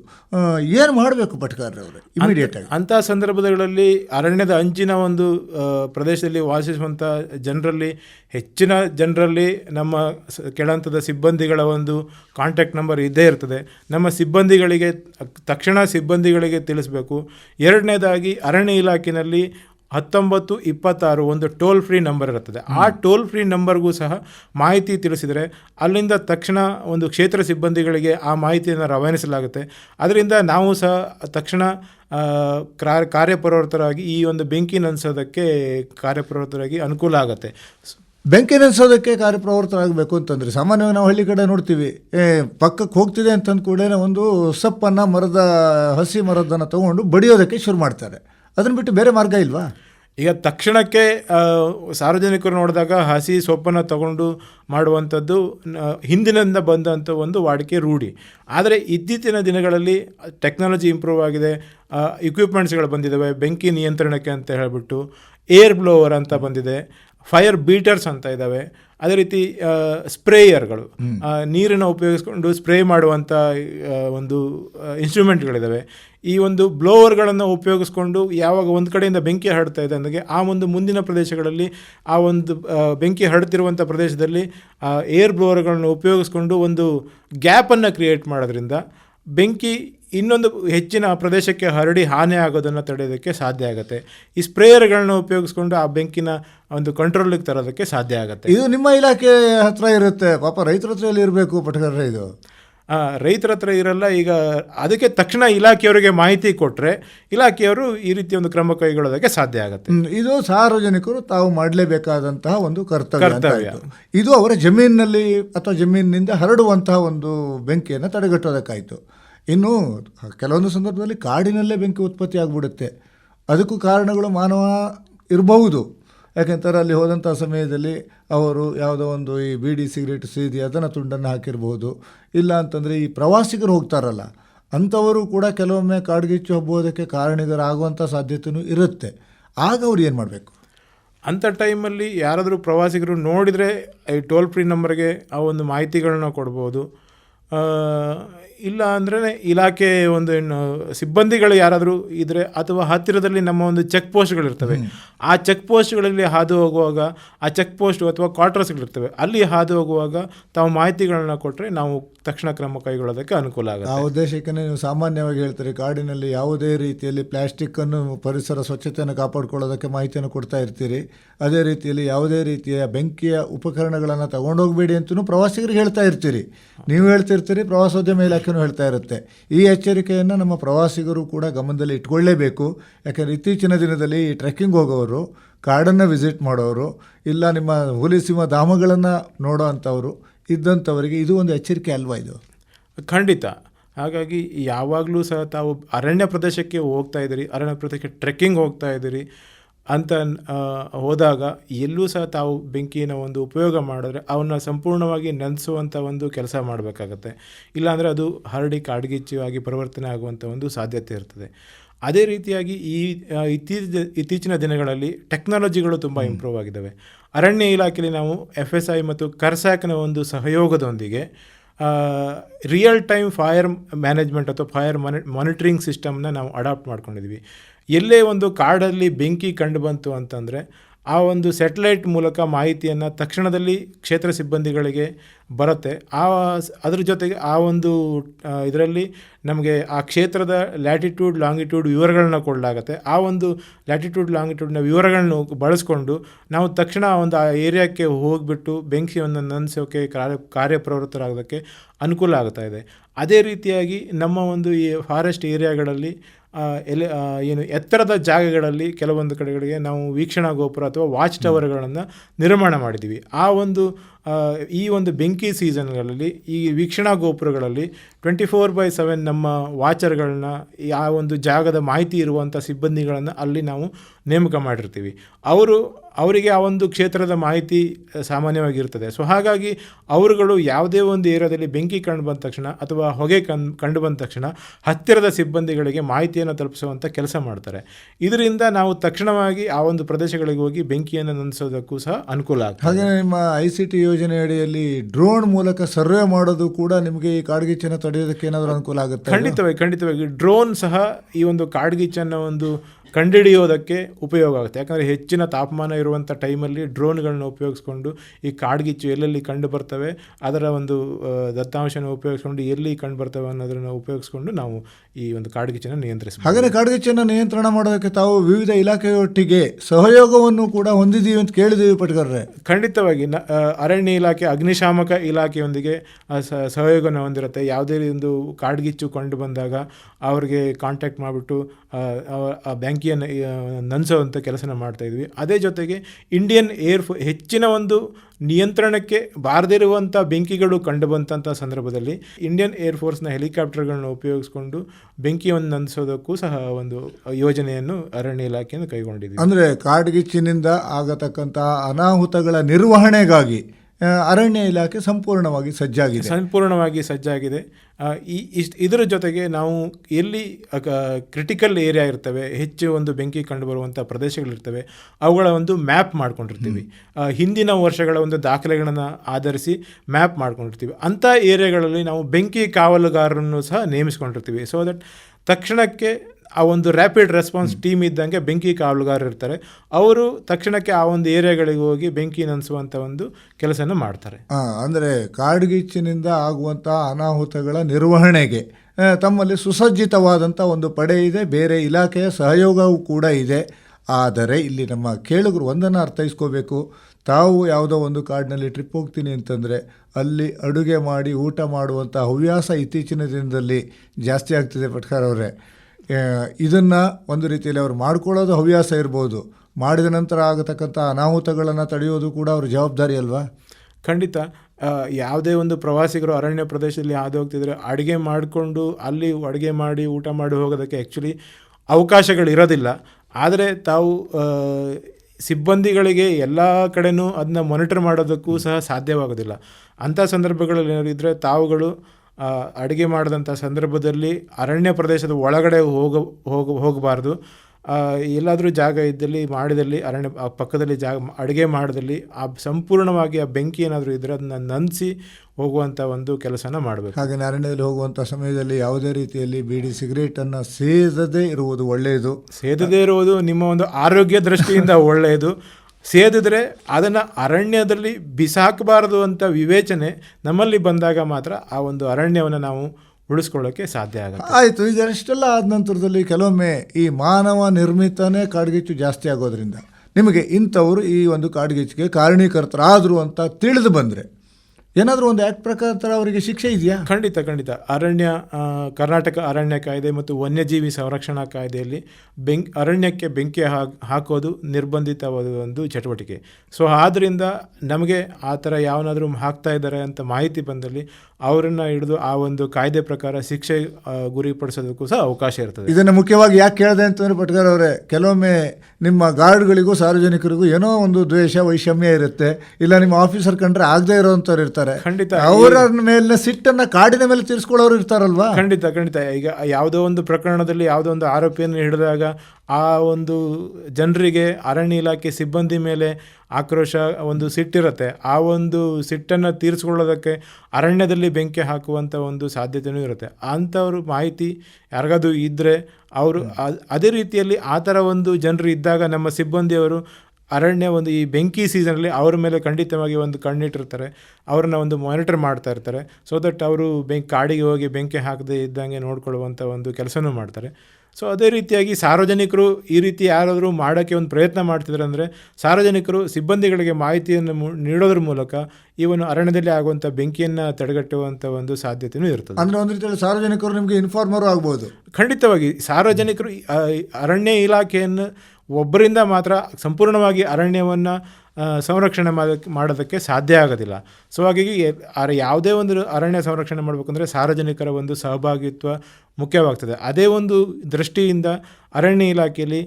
ಏನು ಮಾಡಬೇಕು ಪಟ್ಕಾರರವರು ಇಮಿಡಿಯೇಟ್ ಆಗಿ. ಅಂತಹ ಸಂದರ್ಭಗಳಲ್ಲಿ ಅರಣ್ಯದ ಅಂಚಿನ ಒಂದು ಪ್ರದೇಶದಲ್ಲಿ ವಾಸಿಸುವಂಥ ಜನರಲ್ಲಿ ಹೆಚ್ಚಿನ ಜನರಲ್ಲಿ ನಮ್ಮ ಕೆಳಂತದ ಸಿಬ್ಬಂದಿಗಳ ಒಂದು ಕಾಂಟ್ಯಾಕ್ಟ್ ನಂಬರ್ ಇದ್ದೇ ಇರ್ತದೆ. ನಮ್ಮ ಸಿಬ್ಬಂದಿಗಳಿಗೆ ತಕ್ಷಣ ಸಿಬ್ಬಂದಿಗಳಿಗೆ ತಿಳಿಸಬೇಕು. ಎರಡನೇದಾಗಿ ಅರಣ್ಯ ಇಲಾಖೆಯಲ್ಲಿ ಹತ್ತೊಂಬತ್ತು ಇಪ್ಪತ್ತಾರು ಒಂದು ಟೋಲ್ ಫ್ರೀ ನಂಬರ್ ಇರುತ್ತದೆ. ಆ ಟೋಲ್ ಫ್ರೀ ನಂಬರ್ಗೂ ಸಹ ಮಾಹಿತಿ ತಿಳಿಸಿದರೆ ಅಲ್ಲಿಂದ ತಕ್ಷಣ ಒಂದು ಕ್ಷೇತ್ರ ಸಿಬ್ಬಂದಿಗಳಿಗೆ ಆ ಮಾಹಿತಿಯನ್ನು ರವಾನಿಸಲಾಗುತ್ತೆ. ಅದರಿಂದ ನಾವು ಸಹ ತಕ್ಷಣ ಕ್ರ ಕಾರ್ಯಪ್ರವೃತ್ತರಾಗಿ ಈ ಒಂದು ಬೆಂಕಿ ನನ್ಸೋದಕ್ಕೆ ಕಾರ್ಯಪ್ರವೃತ್ತರಾಗಿ ಅನುಕೂಲ ಆಗುತ್ತೆ. ಬೆಂಕಿ ನೆನೆಸೋದಕ್ಕೆ ಕಾರ್ಯಪ್ರವೃತ್ತರಾಗಬೇಕು ಅಂತಂದರೆ ಸಾಮಾನ್ಯವಾಗಿ ನಾವು ಹಳ್ಳಿ ಕಡೆ ನೋಡ್ತೀವಿ. ಏ ಪಕ್ಕಕ್ಕೆ ಹೋಗ್ತಿದೆ ಅಂತಂದು ಕೂಡಲೇ ಒಂದು ಸಪ್ಪನ್ನು ಮರದ ಹಸಿ ಮರದನ್ನು ತಗೊಂಡು ಬಡಿಯೋದಕ್ಕೆ ಶುರು ಮಾಡ್ತಾರೆ. ಅದನ್ನು ಬಿಟ್ಟು ಬೇರೆ ಮಾರ್ಗ ಇಲ್ವಾ? ಈಗ ತಕ್ಷಣಕ್ಕೆ ಸಾರ್ವಜನಿಕರು ನೋಡಿದಾಗ ಹಸಿ ಸೊಪ್ಪನ್ನು ತಗೊಂಡು ಮಾಡುವಂಥದ್ದು ಹಿಂದಿನಿಂದ ಬಂದಂಥ ಒಂದು ವಾಡಿಕೆ ರೂಢಿ. ಆದರೆ ಇತ್ತೀಚಿನ ದಿನಗಳಲ್ಲಿ ಟೆಕ್ನಾಲಜಿ ಇಂಪ್ರೂವ್ ಆಗಿದೆ ಇಕ್ವಿಪ್ಮೆಂಟ್ಸ್ಗಳು ಬಂದಿದ್ದಾವೆ, ಬೆಂಕಿ ನಿಯಂತ್ರಣಕ್ಕೆ ಅಂತ ಹೇಳಿಬಿಟ್ಟು ಏರ್ ಬ್ಲೋವರ್ ಅಂತ ಬಂದಿದೆ. ಫೈರ್ ಬೀಟರ್ಸ್ ಅಂತ ಇದ್ದಾವೆ ಅದೇ ರೀತಿ ಸ್ಪ್ರೇಯರ್ಗಳು. ನೀರನ್ನು ಉಪಯೋಗಿಸ್ಕೊಂಡು ಸ್ಪ್ರೇ ಮಾಡುವಂಥ ಒಂದು ಇನ್ಸ್ಟ್ರೂಮೆಂಟ್ಗಳಿದ್ದಾವೆ ಈ ಒಂದು ಬ್ಲೋವರ್ಗಳನ್ನು ಉಪಯೋಗಿಸ್ಕೊಂಡು ಯಾವಾಗ ಒಂದು ಕಡೆಯಿಂದ ಬೆಂಕಿ ಹರಡ್ತಾ ಇದೆ ಅಂದಾಗೆ ಆ ಒಂದು ಮುಂದಿನ ಪ್ರದೇಶಗಳಲ್ಲಿ ಆ ಒಂದು ಬೆಂಕಿ ಹರಡ್ತಿರುವಂಥ ಪ್ರದೇಶದಲ್ಲಿ ಏರ್ ಬ್ಲೋವರ್ಗಳನ್ನು ಉಪಯೋಗಿಸ್ಕೊಂಡು ಒಂದು ಗ್ಯಾಪನ್ನು ಕ್ರಿಯೇಟ್ ಮಾಡೋದ್ರಿಂದ ಬೆಂಕಿ ಇನ್ನೊಂದು ಹೆಚ್ಚಿನ ಪ್ರದೇಶಕ್ಕೆ ಹರಡಿ ಹಾನಿ ಆಗೋದನ್ನು ತಡೆಯೋದಕ್ಕೆ ಸಾಧ್ಯ ಆಗುತ್ತೆ. ಈ ಸ್ಪ್ರೇಯರ್ಗಳನ್ನ ಉಪಯೋಗಿಸ್ಕೊಂಡು ಆ ಬೆಂಕಿನ ಒಂದು ಕಂಟ್ರೋಲಿಗೆ ತರೋದಕ್ಕೆ ಸಾಧ್ಯ ಆಗುತ್ತೆ. ಇದು ನಿಮ್ಮ ಇಲಾಖೆ ಹತ್ರ ಇರುತ್ತೆ. ಪಾಪ ರೈತರ ಹತ್ರ ಇರಬೇಕು ಪಟಕರ ಇದು? ರೈತರ ಹತ್ರ ಇರಲ್ಲ. ಈಗ ಅದಕ್ಕೆ ತಕ್ಷಣ ಇಲಾಖೆಯವರಿಗೆ ಮಾಹಿತಿ ಕೊಟ್ಟರೆ ಇಲಾಖೆಯವರು ಈ ರೀತಿ ಒಂದು ಕ್ರಮ ಕೈಗೊಳ್ಳೋದಕ್ಕೆ ಸಾಧ್ಯ ಆಗುತ್ತೆ. ಇದು ಸಾರ್ವಜನಿಕರು ತಾವು ಮಾಡಲೇಬೇಕಾದಂತಹ ಒಂದು ಕರ್ತವ್ಯ. ಇದು ಅವರ ಜಮೀನಿನಲ್ಲಿ ಅಥವಾ ಜಮೀನಿನಿಂದ ಹರಡುವಂತಹ ಒಂದು ಬೆಂಕಿಯನ್ನು ತಡೆಗಟ್ಟೋದಕ್ಕಾಯಿತು. ಇನ್ನು ಕೆಲವೊಂದು ಸಂದರ್ಭದಲ್ಲಿ ಕಾಡಿನಲ್ಲೇ ಬೆಂಕಿ ಉತ್ಪತ್ತಿ ಆಗಿಬಿಡುತ್ತೆ. ಅದಕ್ಕೂ ಕಾರಣಗಳು ಮಾನವ ಇರಬಹುದು. ಯಾಕೆಂತಾರೆ ಅಲ್ಲಿ ಹೋದಂಥ ಸಮಯದಲ್ಲಿ ಅವರು ಯಾವುದೋ ಒಂದು ಈ ಬೀಡಿ ಸಿಗರೇಟ್ ಸೀದಿ ಅದನ್ನು ತುಂಡನ್ನು ಹಾಕಿರ್ಬೋದು. ಇಲ್ಲ ಅಂತಂದರೆ ಈ ಪ್ರವಾಸಿಗರು ಹೋಗ್ತಾರಲ್ಲ, ಅಂಥವರು ಕೂಡ ಕೆಲವೊಮ್ಮೆ ಕಾಡ್ಗಿಚ್ಚು ಹಬ್ಬುವುದಕ್ಕೆ ಕಾರಣಿಗರಾಗುವಂಥ ಸಾಧ್ಯತೆಯೂ ಇರುತ್ತೆ. ಆಗ ಅವ್ರು ಏನು ಮಾಡಬೇಕು? ಅಂಥ ಟೈಮಲ್ಲಿ ಯಾರಾದರೂ ಪ್ರವಾಸಿಗರು ನೋಡಿದರೆ ಈ ಟೋಲ್ ಫ್ರೀ ನಂಬರ್ಗೆ ಆ ಒಂದು ಮಾಹಿತಿಗಳನ್ನ ಕೊಡ್ಬೋದು. ಇಲ್ಲ ಅಂದ್ರೆ ಇಲಾಖೆ ಒಂದು ಏನು ಸಿಬ್ಬಂದಿಗಳು ಯಾರಾದರೂ ಇದ್ರೆ ಅಥವಾ ಹತ್ತಿರದಲ್ಲಿ ನಮ್ಮ ಒಂದು ಚೆಕ್ ಪೋಸ್ಟ್ಗಳಿರ್ತವೆ. ಆ ಚೆಕ್ ಪೋಸ್ಟ್ಗಳಲ್ಲಿ ಹಾದು ಹೋಗುವಾಗ ಆ ಚೆಕ್ ಪೋಸ್ಟ್ ಅಥವಾ ಕ್ವಾರ್ಟರ್ಸ್ಗಳಿರ್ತವೆ. ಅಲ್ಲಿ ಹಾದು ಹೋಗುವಾಗ ತಾವು ಮಾಹಿತಿಗಳನ್ನ ಕೊಟ್ಟರೆ ನಾವು ತಕ್ಷಣ ಕ್ರಮ ಕೈಗೊಳ್ಳೋದಕ್ಕೆ ಅನುಕೂಲ ಆಗುತ್ತೆ. ಆ ಉದ್ದೇಶಕ್ಕೆ ನೀವು ಸಾಮಾನ್ಯವಾಗಿ ಹೇಳ್ತೀರಿ ಕಾಡಿನಲ್ಲಿ ಯಾವುದೇ ರೀತಿಯಲ್ಲಿ ಪ್ಲಾಸ್ಟಿಕ್ಕನ್ನು ಪರಿಸರ ಸ್ವಚ್ಛತೆಯನ್ನು ಕಾಪಾಡಿಕೊಳ್ಳೋದಕ್ಕೆ ಮಾಹಿತಿಯನ್ನು ಕೊಡ್ತಾ ಇರ್ತೀರಿ. ಅದೇ ರೀತಿಯಲ್ಲಿ ಯಾವುದೇ ರೀತಿಯ ಬೆಂಕಿಯ ಉಪಕರಣಗಳನ್ನು ತಗೊಂಡೋಗಬೇಡಿ ಅಂತಲೂ ಪ್ರವಾಸಿಗರಿಗೆ ಹೇಳ್ತಾ ಇರ್ತೀರಿ. ನೀವು ಹೇಳ್ತಿರ್ತೀರಿ ಪ್ರವಾಸೋದ್ಯಮ ಇಲಾಖೆನೂ ಹೇಳ್ತಾ ಇರುತ್ತೆ, ಈ ಎಚ್ಚರಿಕೆಯನ್ನು ನಮ್ಮ ಪ್ರವಾಸಿಗರು ಕೂಡ ಗಮನದಲ್ಲಿ ಇಟ್ಕೊಳ್ಳೇಬೇಕು. ಯಾಕೆಂದರೆ ಇತ್ತೀಚಿನ ದಿನದಲ್ಲಿ ಟ್ರೆಕ್ಕಿಂಗ್ ಹೋಗೋರು, ಕಾಡನ್ನು ವಿಸಿಟ್ ಮಾಡೋರು, ಇಲ್ಲ ನಿಮ್ಮ ಹುಲಿ ಸಿಂಹ ಧಾಮಗಳನ್ನು ನೋಡೋ ಅಂಥವರು ಇದ್ದಂಥವರಿಗೆ ಇದು ಒಂದು ಎಚ್ಚರಿಕೆ ಅಲ್ವಾ ಇದು? ಖಂಡಿತ. ಹಾಗಾಗಿ ಯಾವಾಗಲೂ ಸಹ ತಾವು ಅರಣ್ಯ ಪ್ರದೇಶಕ್ಕೆ ಹೋಗ್ತಾ ಇದ್ದೀರಿ, ಅರಣ್ಯ ಪ್ರದೇಶಕ್ಕೆ ಟ್ರೆಕ್ಕಿಂಗ್ ಹೋಗ್ತಾ ಇದ್ದೀರಿ ಅಂತ ಹೋದಾಗ ಎಲ್ಲೂ ಸಹ ತಾವು ಬೆಂಕಿನ ಒಂದು ಉಪಯೋಗ ಮಾಡಿದ್ರೆ ಅವನ್ನ ಸಂಪೂರ್ಣವಾಗಿ ನೆನೆಸುವಂಥ ಒಂದು ಕೆಲಸ ಮಾಡಬೇಕಾಗತ್ತೆ. ಇಲ್ಲಾಂದರೆ ಅದು ಹರಡಿ ಕಾಡ್ಗಿಚ್ಚಿಯಾಗಿ ಪರಿವರ್ತನೆ ಆಗುವಂಥ ಒಂದು ಸಾಧ್ಯತೆ ಇರ್ತದೆ. ಅದೇ ರೀತಿಯಾಗಿ ಈ ಇತ್ತೀಚಿನ ಇತ್ತೀಚಿನ ದಿನಗಳಲ್ಲಿ ಟೆಕ್ನಾಲಜಿಗಳು ತುಂಬ ಇಂಪ್ರೂವ್ ಆಗಿದ್ದಾವೆ. ಅರಣ್ಯ ಇಲಾಖೆಯಲ್ಲಿ ನಾವು ಎಫ್ ಎಸ್ ಐ ಮತ್ತು ಕರ್ಸಾಕ್ನ ಒಂದು ಸಹಯೋಗದೊಂದಿಗೆ ರಿಯಲ್ ಟೈಮ್ ಫೈರ್ ಮ್ಯಾನೇಜ್ಮೆಂಟ್ ಅಥವಾ ಫೈರ್ ಮಾನಿಟರಿಂಗ್ ಸಿಸ್ಟಮ್ನ ನಾವು ಅಡಾಪ್ಟ್ ಮಾಡ್ಕೊಂಡಿದ್ವಿ ಎಲ್ಲೇ ಒಂದು ಕಾಡಲ್ಲಿ ಬೆಂಕಿ ಕಂಡು ಬಂತು ಅಂತಂದರೆ ಆ ಒಂದು ಸ್ಯಾಟಲೈಟ್ ಮೂಲಕ ಮಾಹಿತಿಯನ್ನು ತಕ್ಷಣದಲ್ಲಿ ಕ್ಷೇತ್ರ ಸಿಬ್ಬಂದಿಗಳಿಗೆ ಬರುತ್ತೆ. ಆ ಅದ್ರ ಜೊತೆಗೆ ಆ ಒಂದು ಇದರಲ್ಲಿ ನಮಗೆ ಆ ಕ್ಷೇತ್ರದ ಲ್ಯಾಟಿಟ್ಯೂಡ್ ಲಾಂಗಿಟ್ಯೂಡ್ ವಿವರಗಳನ್ನ ಕೊಡಲಾಗುತ್ತೆ. ಆ ಒಂದು ಲ್ಯಾಟಿಟ್ಯೂಡ್ ಲಾಂಗಿಟ್ಯೂಡ್ನ ವಿವರಗಳನ್ನು ಬಳಸ್ಕೊಂಡು ನಾವು ತಕ್ಷಣ ಒಂದು ಆ ಏರಿಯಾಕ್ಕೆ ಹೋಗಿಬಿಟ್ಟು ಬೆಂಕಿಯನ್ನು ನಂದಿಸೋಕೆ ಕಾರ್ಯ, ಕಾರ್ಯಪ್ರವೃತ್ತರಾಗೋದಕ್ಕೆ ಅನುಕೂಲ ಆಗ್ತಾ ಇದೆ. ಅದೇ ರೀತಿಯಾಗಿ ನಮ್ಮ ಒಂದು ಈ ಫಾರೆಸ್ಟ್ ಏರಿಯಾಗಳಲ್ಲಿ ಎಲೆ ಏನು ಎತ್ತರದ ಜಾಗಗಳಲ್ಲಿ ಕೆಲವೊಂದು ಕಡೆಗಳಿಗೆ ನಾವು ವೀಕ್ಷಣಾ ಗೋಪುರ ಅಥವಾ ವಾಚ್ ಟವರ್ಗಳನ್ನು ನಿರ್ಮಾಣ ಮಾಡಿದ್ದೀವಿ. ಆ ಒಂದು ಈ ಒಂದು ಬೆಂಕಿ ಸೀಸನ್ಗಳಲ್ಲಿ, ಈ ವೀಕ್ಷಣಾ ಗೋಪುರಗಳಲ್ಲಿ ಟ್ವೆಂಟಿ ಫೋರ್ ಬೈ ಸೆವೆನ್ ನಮ್ಮ ವಾಚರ್ಗಳನ್ನ, ಆ ಒಂದು ಜಾಗದ ಮಾಹಿತಿ ಇರುವಂಥ ಸಿಬ್ಬಂದಿಗಳನ್ನು ಅಲ್ಲಿ ನಾವು ನೇಮಕ ಮಾಡಿರ್ತೀವಿ. ಅವರು, ಅವರಿಗೆ ಆ ಒಂದು ಕ್ಷೇತ್ರದ ಮಾಹಿತಿ ಸಾಮಾನ್ಯವಾಗಿರ್ತದೆ. ಸೊ, ಹಾಗಾಗಿ ಅವರುಗಳು ಯಾವುದೇ ಒಂದು ಏರಿಯಾದಲ್ಲಿ ಬೆಂಕಿ ಕಂಡು ಬಂದ ತಕ್ಷಣ ಅಥವಾ ಹೊಗೆ ಕಂಡು ಬಂದ ತಕ್ಷಣ ಹತ್ತಿರದ ಸಿಬ್ಬಂದಿಗಳಿಗೆ ಮಾಹಿತಿಯನ್ನು ತಲುಪಿಸುವಂಥ ಕೆಲಸ ಮಾಡ್ತಾರೆ. ಇದರಿಂದ ನಾವು ತಕ್ಷಣವಾಗಿ ಆ ಒಂದು ಪ್ರದೇಶಗಳಿಗೆ ಹೋಗಿ ಬೆಂಕಿಯನ್ನು ನಂದಿಸೋದಕ್ಕೂ ಸಹ ಅನುಕೂಲ ಆಗ್ತದೆ. ಹಾಗೆ ನಿಮ್ಮ ಐ ಸಿ ಟಿ ಯೋಜನೆ ಅಡಿಯಲ್ಲಿ ಡ್ರೋನ್ ಮೂಲಕ ಸರ್ವೆ ಮಾಡೋದು ಕೂಡ ನಿಮಗೆ ಈ ಕಾಡ್ಗಿಚ್ಚನ್ನು ತಡೆಯೋದಕ್ಕೆ ಏನಾದರೂ ಅನುಕೂಲ ಆಗುತ್ತೆ ಖಂಡಿತವಾಗಿ ಖಂಡಿತವಾಗಿ. ಡ್ರೋನ್ ಸಹ ಈ ಒಂದು ಕಾಡ್ಗಿಚ್ಚನ್ನು ಒಂದು ಕಂಡುಹಿಡಿಯೋದಕ್ಕೆ ಉಪಯೋಗ ಆಗುತ್ತೆ. ಯಾಕಂದರೆ ಹೆಚ್ಚಿನ ತಾಪಮಾನ ಇರುವಂಥ ಟೈಮಲ್ಲಿ ಡ್ರೋನ್ಗಳನ್ನ ಉಪಯೋಗಿಸ್ಕೊಂಡು ಈ ಕಾಡ್ಗಿಚ್ಚು ಎಲ್ಲೆಲ್ಲಿ ಕಂಡು ಬರ್ತವೆ ಅದರ ಒಂದು ದತ್ತಾಂಶನ ಉಪಯೋಗಿಸ್ಕೊಂಡು ಎಲ್ಲಿ ಕಂಡು ಬರ್ತವೆ ಅನ್ನೋದನ್ನು ಉಪಯೋಗಿಸ್ಕೊಂಡು ನಾವು ಈ ಒಂದು ಕಾಡ್ಗಿಚ್ಚನ್ನು ನಿಯಂತ್ರಿಸಬಹುದು ಹಾಗೆ ಕಾಡ್ಗಿಚ್ಚನ್ನು ನಿಯಂತ್ರಣ ಮಾಡೋದಕ್ಕೆ ತಾವು ವಿವಿಧ ಇಲಾಖೆಯೊಟ್ಟಿಗೆ ಸಹಯೋಗವನ್ನು ಕೂಡ ಹೊಂದಿದ್ದೀವಿ ಅಂತ ಕೇಳಿದ್ದೀವಿ ಪಟ್ಕರ್ರೆ. ಖಂಡಿತವಾಗಿ. ನ ಅರಣ್ಯ ಇಲಾಖೆ, ಅಗ್ನಿಶಾಮಕ ಇಲಾಖೆಯೊಂದಿಗೆ ಸಹಯೋಗನ ಹೊಂದಿರುತ್ತೆ. ಯಾವುದೇ ಒಂದು ಕಾಡ್ಗಿಚ್ಚು ಕಂಡು ಬಂದಾಗ ಅವ್ರಿಗೆ ಕಾಂಟ್ಯಾಕ್ಟ್ ಮಾಡಿಬಿಟ್ಟು, ಆ ಬ್ಯಾಂಕಿಯನ್ನು ನನ್ಸೋವಂಥ ಕೆಲಸನ ಮಾಡ್ತಾ ಇದ್ವಿ. ಅದೇ ಜೊತೆಗೆ ಇಂಡಿಯನ್ ಏರ್ ಫೋ ಹೆಚ್ಚಿನ ಒಂದು ನಿಯಂತ್ರಣಕ್ಕೆ ಬಾರದಿರುವಂಥ ಬೆಂಕಿಗಳು ಕಂಡು ಸಂದರ್ಭದಲ್ಲಿ ಇಂಡಿಯನ್ ಏರ್ ಫೋರ್ಸ್ನ ಹೆಲಿಕಾಪ್ಟರ್ಗಳನ್ನ ಉಪಯೋಗಿಸ್ಕೊಂಡು ಬೆಂಕಿಯನ್ನು ನಂದಿಸೋದಕ್ಕೂ ಸಹ ಒಂದು ಯೋಜನೆಯನ್ನು ಅರಣ್ಯ ಇಲಾಖೆಯನ್ನು ಕೈಗೊಂಡಿದೆ ಅಂದರೆ ಕಾಡ್ಗಿಚ್ಚಿನಿಂದ ಆಗತಕ್ಕಂತಹ ಅನಾಹುತಗಳ ನಿರ್ವಹಣೆಗಾಗಿ ಅರಣ್ಯ ಇಲಾಖೆ ಸಂಪೂರ್ಣವಾಗಿ ಸಜ್ಜಾಗಿದೆ. ಸಂಪೂರ್ಣವಾಗಿ ಸಜ್ಜಾಗಿದೆ. ಈ ಇಷ್ಟು ಇದರ ಜೊತೆಗೆ ನಾವು ಎಲ್ಲಿ ಕ್ರಿಟಿಕಲ್ ಏರಿಯಾ ಇರ್ತವೆ, ಹೆಚ್ಚು ಒಂದು ಬೆಂಕಿ ಕಂಡುಬರುವಂಥ ಪ್ರದೇಶಗಳಿರ್ತವೆ, ಅವುಗಳ ಒಂದು ಮ್ಯಾಪ್ ಮಾಡ್ಕೊಂಡಿರ್ತೀವಿ. ಹಿಂದಿನ ವರ್ಷಗಳ ಒಂದು ದಾಖಲೆಗಳನ್ನು ಆಧರಿಸಿ ಮ್ಯಾಪ್ ಮಾಡ್ಕೊಂಡಿರ್ತೀವಿ. ಅಂಥ ಏರಿಯಾಗಳಲ್ಲಿ ನಾವು ಬೆಂಕಿ ಕಾವಲುಗಾರರನ್ನು ಸಹ ನೇಮಿಸ್ಕೊಂಡಿರ್ತೀವಿ. ಸೊ ದಟ್ ತಕ್ಷಣಕ್ಕೆ ಆ ಒಂದು ರ್ಯಾಪಿಡ್ ರೆಸ್ಪಾನ್ಸ್ ಟೀಮ್ ಇದ್ದಂಗೆ ಬೆಂಕಿ ಕಾವಲುಗಾರರು ಇರ್ತಾರೆ. ಅವರು ತಕ್ಷಣಕ್ಕೆ ಆ ಒಂದು ಏರಿಯಾಗಳಿಗೆ ಹೋಗಿ ಬೆಂಕಿ ನಂದಿಸುವಂಥ ಒಂದು ಕೆಲಸನ ಮಾಡ್ತಾರೆ. ಅಂದರೆ ಕಾಡ್ಗಿಚ್ಚಿನಿಂದ ಆಗುವಂಥ ಅನಾಹುತಗಳ ನಿರ್ವಹಣೆಗೆ ತಮ್ಮಲ್ಲಿ ಸುಸಜ್ಜಿತವಾದಂಥ ಒಂದು ಪಡೆ ಇದೆ ಬೇರೆ ಇಲಾಖೆಯ ಸಹಯೋಗವೂ ಕೂಡ ಇದೆ. ಆದರೆ ಇಲ್ಲಿ ನಮ್ಮ ಕೇಳುಗರು ಒಂದನ್ನು ಅರ್ಥೈಸ್ಕೋಬೇಕು. ತಾವು ಯಾವುದೋ ಒಂದು ಕಾಡಿನಲ್ಲಿ ಟ್ರಿಪ್ ಹೋಗ್ತೀನಿ ಅಂತಂದರೆ ಅಲ್ಲಿ ಅಡುಗೆ ಮಾಡಿ ಊಟ ಮಾಡುವಂಥ ಹವ್ಯಾಸ ಇತ್ತೀಚಿನ ದಿನದಲ್ಲಿ ಜಾಸ್ತಿ ಆಗ್ತಿದೆ ಪಟ್ಕರ್ ಅವರೇ. ಇದನ್ನು ಒಂದು ರೀತಿಯಲ್ಲಿ ಅವರು ಮಾಡ್ಕೊಳ್ಳೋದು ಹವ್ಯಾಸ ಇರ್ಬೋದು. ಮಾಡಿದ ನಂತರ ಆಗತಕ್ಕಂಥ ಅನಾಹುತಗಳನ್ನು ತಡೆಯೋದು ಕೂಡ ಅವ್ರ ಜವಾಬ್ದಾರಿ ಅಲ್ವಾ? ಖಂಡಿತ. ಯಾವುದೇ ಒಂದು ಪ್ರವಾಸಿಗರು ಅರಣ್ಯ ಪ್ರದೇಶದಲ್ಲಿ ಹಾದು ಹೋಗ್ತಿದ್ರೆ ಅಡುಗೆ ಮಾಡಿಕೊಂಡು ಅಲ್ಲಿ ಅಡುಗೆ ಮಾಡಿ ಊಟ ಮಾಡಿ ಹೋಗೋದಕ್ಕೆ ಆ್ಯಕ್ಚುಲಿ ಅವಕಾಶಗಳು ಇರೋದಿಲ್ಲ ಆದರೆ ತಾವು ಸಿಬ್ಬಂದಿಗಳಿಗೆ ಎಲ್ಲ ಕಡೆನೂ ಅದನ್ನ ಮಾನಿಟರ್ ಮಾಡೋದಕ್ಕೂ ಸಹ ಸಾಧ್ಯವಾಗೋದಿಲ್ಲ. ಅಂಥ ಸಂದರ್ಭಗಳಲ್ಲಿ ಏನಾದ್ರು ಇದ್ದರೆ ತಾವುಗಳು ಅಡುಗೆ ಮಾಡಿದಂಥ ಸಂದರ್ಭದಲ್ಲಿ ಅರಣ್ಯ ಪ್ರದೇಶದ ಒಳಗಡೆ ಹೋಗ ಹೋಗ ಹೋಗಬಾರ್ದು. ಎಲ್ಲಾದರೂ ಜಾಗ ಇದ್ದಲ್ಲಿ ಮಾಡಿದಲ್ಲಿ ಅರಣ್ಯ ಪಕ್ಕದಲ್ಲಿ ಜಾಗ ಅಡುಗೆ ಮಾಡಿದಲ್ಲಿ ಆ ಸಂಪೂರ್ಣವಾಗಿ ಆ ಬೆಂಕಿ ಏನಾದರೂ ಇದ್ದರೆ ಅದನ್ನ ನಂದಿಸಿ ಹೋಗುವಂಥ ಒಂದು ಕೆಲಸನ ಮಾಡಬೇಕು. ಹಾಗೆ ಅರಣ್ಯದಲ್ಲಿ ಹೋಗುವಂಥ ಸಮಯದಲ್ಲಿ ಯಾವುದೇ ರೀತಿಯಲ್ಲಿ ಬೀಡಿ ಸಿಗರೇಟನ್ನು ಸೇದದೇ ಇರುವುದು ಒಳ್ಳೆಯದು. ಸೇದದೇ ಇರುವುದು ನಿಮ್ಮ ಒಂದು ಆರೋಗ್ಯ ದೃಷ್ಟಿಯಿಂದ ಒಳ್ಳೆಯದು. ಸೇದಿದ್ರೆ ಅದನ್ನು ಅರಣ್ಯದಲ್ಲಿ ಬಿಸಾಕಬಾರದು ಅಂತ ವಿವೇಚನೆ ನಮ್ಮಲ್ಲಿ ಬಂದಾಗ ಮಾತ್ರ ಆ ಒಂದು ಅರಣ್ಯವನ್ನು ನಾವು ಉಳಿಸ್ಕೊಳ್ಳೋಕ್ಕೆ ಸಾಧ್ಯ ಆಗುತ್ತೆ. ಆಯಿತು ಇದೆಷ್ಟೆಲ್ಲ ಆದ ನಂತರದಲ್ಲಿ ಕೆಲವೊಮ್ಮೆ ಈ ಮಾನವ ನಿರ್ಮಿತನೇ ಕಾಡ್ಗಿಚ್ಚು ಜಾಸ್ತಿ ಆಗೋದ್ರಿಂದ ನಿಮಗೆ ಇಂಥವರು ಈ ಒಂದು ಕಾಡ್ಗಿಚ್ಚಿಗೆ ಕಾರಣೀಕರ್ತರಾದರು ಅಂತ ತಿಳಿದು ಬಂದರೆ ಏನಾದರೂ ಒಂದು ಆ್ಯಕ್ಟ್ ಪ್ರಕಾರ ಅವರಿಗೆ ಶಿಕ್ಷೆ ಇದೆಯಾ? ಖಂಡಿತ ಖಂಡಿತ. ಅರಣ್ಯ ಕರ್ನಾಟಕ ಅರಣ್ಯ ಕಾಯ್ದೆ ಮತ್ತು ವನ್ಯಜೀವಿ ಸಂರಕ್ಷಣಾ ಕಾಯ್ದೆಯಲ್ಲಿ ಬೆಂಕ್ ಅರಣ್ಯಕ್ಕೆ ಬೆಂಕಿ ಹಾಕ್ ಹಾಕೋದು ನಿರ್ಬಂಧಿತವಾದ ಒಂದು ಚಟುವಟಿಕೆ. ಸೊ ಆದ್ದರಿಂದ ನಮಗೆ ಆ ಥರ ಯಾವನಾದರೂ ಹಾಕ್ತಾ ಇದ್ದಾರೆ ಅಂತ ಮಾಹಿತಿ ಬಂದಲ್ಲಿ ಅವರನ್ನು ಹಿಡಿದು ಆ ಒಂದು ಕಾಯ್ದೆ ಪ್ರಕಾರ ಶಿಕ್ಷೆ ಗುರಿಪಡಿಸೋದಕ್ಕೂ ಸಹ ಅವಕಾಶ ಇರ್ತದೆ. ಇದನ್ನು ಮುಖ್ಯವಾಗಿ ಯಾಕೆ ಕೇಳಿದೆ ಅಂತಂದರೆ ಪಟ್ಕರ್ ಅವರೇ ಕೆಲವೊಮ್ಮೆ ನಿಮ್ಮ ಗಾರ್ಡ್ಗಳಿಗೂ ಸಾರ್ವಜನಿಕರಿಗೂ ಏನೋ ಒಂದು ದ್ವೇಷ ವೈಷಮ್ಯ ಇರುತ್ತೆ. ಇಲ್ಲ ನಿಮ್ಮ ಆಫೀಸರ್ ಕಂಡ್ರೆ ಆಗದೆ ಇರೋವಂಥವ್ರು ಇರ್ತಾರೆ. ಖಂಡಿತ. ಅವರ ಮೇಲೆ ಸಿಟ್ಟನ್ನು ಕಾಡಿನ ಮೇಲೆ ತೀರಿಸ್ಕೊಳ್ಳೋರು ಇರ್ತಾರಲ್ವಾ? ಖಂಡಿತ ಖಂಡಿತ. ಈಗ ಯಾವುದೋ ಒಂದು ಪ್ರಕರಣದಲ್ಲಿ ಯಾವುದೋ ಒಂದು ಆರೋಪಿಯನ್ನು ಹಿಡಿದಾಗ ಆ ಒಂದು ಜನರಿಗೆ ಅರಣ್ಯ ಇಲಾಖೆ ಸಿಬ್ಬಂದಿ ಮೇಲೆ ಆಕ್ರೋಶ ಒಂದು ಸಿಟ್ಟಿರುತ್ತೆ. ಆ ಒಂದು ಸಿಟ್ಟನ್ನು ತೀರಿಸ್ಕೊಳ್ಳೋದಕ್ಕೆ ಅರಣ್ಯದಲ್ಲಿ ಬೆಂಕಿ ಹಾಕುವಂಥ ಒಂದು ಸಾಧ್ಯತೆಯೂ ಇರುತ್ತೆ. ಅಂಥವ್ರು ಮಾಹಿತಿ ಯಾರಿಗಾದ್ರೂ ಇದ್ದರೆ ಅವರು ಅದೇ ರೀತಿಯಲ್ಲಿ ಆ ಥರ ಒಂದು ಜನರು ಇದ್ದಾಗ ನಮ್ಮ ಸಿಬ್ಬಂದಿಯವರು ಅರಣ್ಯ ಒಂದು ಈ ಬೆಂಕಿ ಸೀಸನಲ್ಲಿ ಅವ್ರ ಮೇಲೆ ಖಂಡಿತವಾಗಿ ಒಂದು ಕಣ್ಣಿಟ್ಟಿರ್ತಾರೆ. ಅವ್ರನ್ನ ಒಂದು ಮಾನಿಟರ್ ಮಾಡ್ತಾ ಇರ್ತಾರೆ. ಸೊ ದಟ್ ಅವರು ಬೆಂಕಿ ಕಾಡಿಗೆ ಹೋಗಿ ಬೆಂಕಿ ಹಾಕದೇ ಇದ್ದಂಗೆ ನೋಡ್ಕೊಳ್ಳುವಂಥ ಒಂದು ಕೆಲಸನೂ ಮಾಡ್ತಾರೆ. ಸೊ ಅದೇ ರೀತಿಯಾಗಿ ಸಾರ್ವಜನಿಕರು ಈ ರೀತಿ ಯಾರಾದರೂ ಮಾಡೋಕ್ಕೆ ಒಂದು ಪ್ರಯತ್ನ ಮಾಡ್ತಿದ್ದಾರೆ ಅಂದರೆ ಸಾರ್ವಜನಿಕರು ಸಿಬ್ಬಂದಿಗಳಿಗೆ ಮಾಹಿತಿಯನ್ನು ನೀಡೋದ್ರ ಮೂಲಕ ಈ ಒಂದು ಅರಣ್ಯದಲ್ಲಿ ಆಗುವಂಥ ಬೆಂಕಿಯನ್ನು ತಡೆಗಟ್ಟುವಂಥ ಒಂದು ಸಾಧ್ಯತೆಯೂ ಇರ್ತದೆ. ಅಂದರೆ ಒಂದು ರೀತಿಯಲ್ಲಿ ಸಾರ್ವಜನಿಕರು ನಿಮಗೆ ಇನ್ಫಾರ್ಮರು ಆಗ್ಬೋದು. ಖಂಡಿತವಾಗಿ ಸಾರ್ವಜನಿಕರು ಅರಣ್ಯ ಇಲಾಖೆಯನ್ನು ಒಬ್ಬರಿಂದ ಮಾತ್ರ ಸಂಪೂರ್ಣವಾಗಿ ಅರಣ್ಯವನ್ನು ಸಂರಕ್ಷಣೆ ಮಾಡೋದಕ್ಕೆ ಮಾಡೋದಕ್ಕೆ ಸಾಧ್ಯ ಆಗೋದಿಲ್ಲ. ಸೊ ಹಾಗಾಗಿ ಯಾವುದೇ ಒಂದು ಅರಣ್ಯ ಸಂರಕ್ಷಣೆ ಮಾಡಬೇಕಂದ್ರೆ ಸಾರ್ವಜನಿಕರ ಒಂದು ಸಹಭಾಗಿತ್ವ ಮುಖ್ಯವಾಗ್ತದೆ. ಅದೇ ಒಂದು ದೃಷ್ಟಿಯಿಂದ ಅರಣ್ಯ ಇಲಾಖೆಯಲ್ಲಿ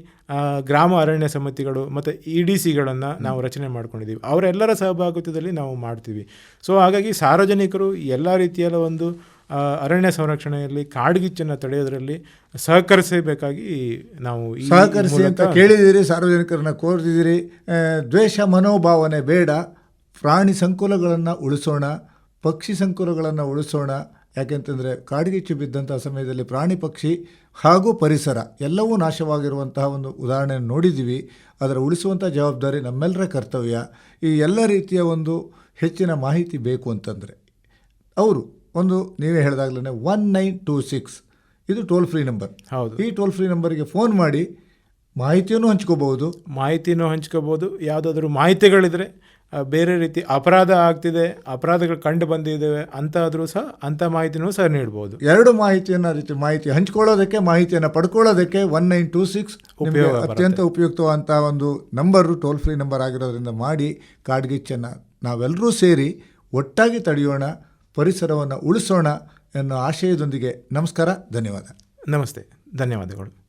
ಗ್ರಾಮ ಅರಣ್ಯ ಸಮಿತಿಗಳು ಮತ್ತು ಇ ಡಿ ಸಿಗಳನ್ನು ನಾವು ರಚನೆ ಮಾಡ್ಕೊಂಡಿದ್ದೀವಿ. ಅವರೆಲ್ಲರ ಸಹಭಾಗಿತ್ವದಲ್ಲಿ ನಾವು ಮಾಡ್ತೀವಿ. ಸೊ ಹಾಗಾಗಿ ಸಾರ್ವಜನಿಕರು ಎಲ್ಲ ರೀತಿಯಲ್ಲ ಒಂದು ಅರಣ್ಯ ಸಂರಕ್ಷಣೆಯಲ್ಲಿ ಕಾಡ್ಗಿಚ್ಚನ್ನು ತಡೆಯೋದರಲ್ಲಿ ಸಹಕರಿಸಬೇಕಾಗಿ ನಾವು ಸಹಕರಿಸಿ ಅಂತ ಕೇಳಿದ್ದೀರಿ ಸಾರ್ವಜನಿಕರನ್ನ ಕೋರ್ತಿದ್ದೀರಿ ದ್ವೇಷ ಮನೋಭಾವನೆ ಬೇಡ. ಪ್ರಾಣಿ ಸಂಕುಲಗಳನ್ನು ಉಳಿಸೋಣ ಪಕ್ಷಿ ಸಂಕುಲಗಳನ್ನು ಉಳಿಸೋಣ. ಯಾಕೆಂತಂದರೆ ಕಾಡ್ಗಿಚ್ಚು ಬಿದ್ದಂಥ ಸಮಯದಲ್ಲಿ ಪ್ರಾಣಿ ಪಕ್ಷಿ ಹಾಗೂ ಪರಿಸರ ಎಲ್ಲವೂ ನಾಶವಾಗಿರುವಂತಹ ಒಂದು ಉದಾಹರಣೆ ನೋಡಿದ್ದೀವಿ. ಅದರ ಉಳಿಸುವಂಥ ಜವಾಬ್ದಾರಿ ನಮ್ಮೆಲ್ಲರ ಕರ್ತವ್ಯ. ಈ ಎಲ್ಲ ರೀತಿಯ ಒಂದು ಹೆಚ್ಚಿನ ಮಾಹಿತಿ ಬೇಕು ಅಂತಂದರೆ. ಅವರು ಒಂದು ನೀವೇ ಹೇಳಿದಾಗಲೇ ಒನ್ ನೈನ್ ಟೂ ಸಿಕ್ಸ್. ಇದು ಟೋಲ್ ಫ್ರೀ ನಂಬರ್ ಹೌದು. ಈ ಟೋಲ್ ಫ್ರೀ ನಂಬರಿಗೆ ಫೋನ್ ಮಾಡಿ ಮಾಹಿತಿಯನ್ನು ಹಂಚ್ಕೋಬಹುದು. ಮಾಹಿತಿನೂ ಹಂಚ್ಕೋಬೋದು ಯಾವುದಾದ್ರೂ ಮಾಹಿತಿಗಳಿದ್ರೆ ಬೇರೆ ರೀತಿ ಅಪರಾಧ ಆಗ್ತಿದೆ ಅಪರಾಧಗಳು ಕಂಡು ಬಂದಿದ್ದಾವೆ ಅಂತಾದರೂ ಸಹ ಅಂಥ ಮಾಹಿತಿನೂ ಸಹ ನೀಡ್ಬೋದು. ಎರಡು ಮಾಹಿತಿಯನ್ನು ರೀತಿ ಮಾಹಿತಿ ಹಂಚ್ಕೊಳ್ಳೋದಕ್ಕೆ ಮಾಹಿತಿಯನ್ನು ಪಡ್ಕೊಳ್ಳೋದಕ್ಕೆ ಒನ್ ನೈನ್ ಟೂ ಸಿಕ್ಸ್ ಉಪಯೋಗ ಅತ್ಯಂತ ಉಪಯುಕ್ತವಾದಂಥ ಒಂದು ನಂಬರು ಟೋಲ್ ಫ್ರೀ ನಂಬರ್ ಆಗಿರೋದ್ರಿಂದ ಮಾಡಿ ಕಾಡ್ಗಿಚ್ಚನ್ನು ನಾವೆಲ್ಲರೂ ಸೇರಿ ಒಟ್ಟಾಗಿ ತಡೆಯೋಣ. ಪರಿಸರವನ್ನು ಉಳಿಸೋಣ ಎನ್ನುವ ಆಶಯದೊಂದಿಗೆ ನಮಸ್ಕಾರ ಧನ್ಯವಾದ. ನಮಸ್ತೆ ಧನ್ಯವಾದಗಳು.